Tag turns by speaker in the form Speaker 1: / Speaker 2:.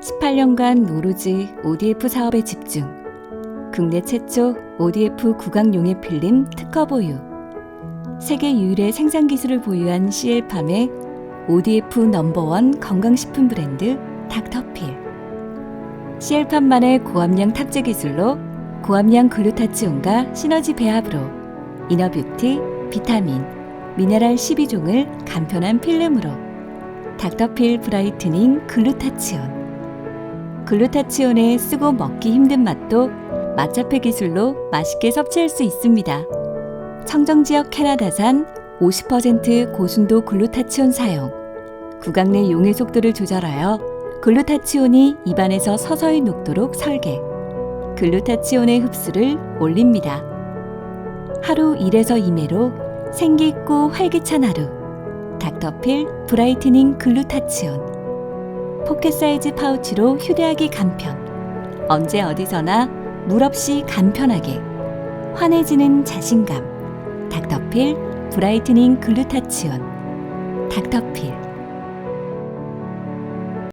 Speaker 1: 18년간 오로지 ODF 사업에 집중. 국내 최초 ODF 구강 용액 필름 특허 보유. 세계 유일의 생산 기술을 보유한 CL팜의 ODF 넘버원 건강식품 브랜드 닥터필. CL팜만의 고함량 탑재 기술로 고함량 글루타치온과 시너지 배합으로 이너뷰티, 비타민, 미네랄 12종을 간편한 필름으로 닥터필 브라이트닝 글루타치온 글루타치온의 쓰고 먹기 힘든 맛도 맛잡회 기술로 맛있게 섭취할 수 있습니다. 청정지역 캐나다산 50% 고순도 글루타치온 사용 구강 내 용해 속도를 조절하여 글루타치온이 입안에서 서서히 녹도록 설계 글루타치온의 흡수를 올립니다. 하루 1에서 2매로 생기 있고 활기찬 하루 닥터필 브라이트닝 글루타치온 포켓 사이즈 파우치로 휴대하기 간편. 언제 어디서나 물 없이 간편하게. 환해지는 자신감. 닥터필 브라이트닝 글루타치온. 닥터필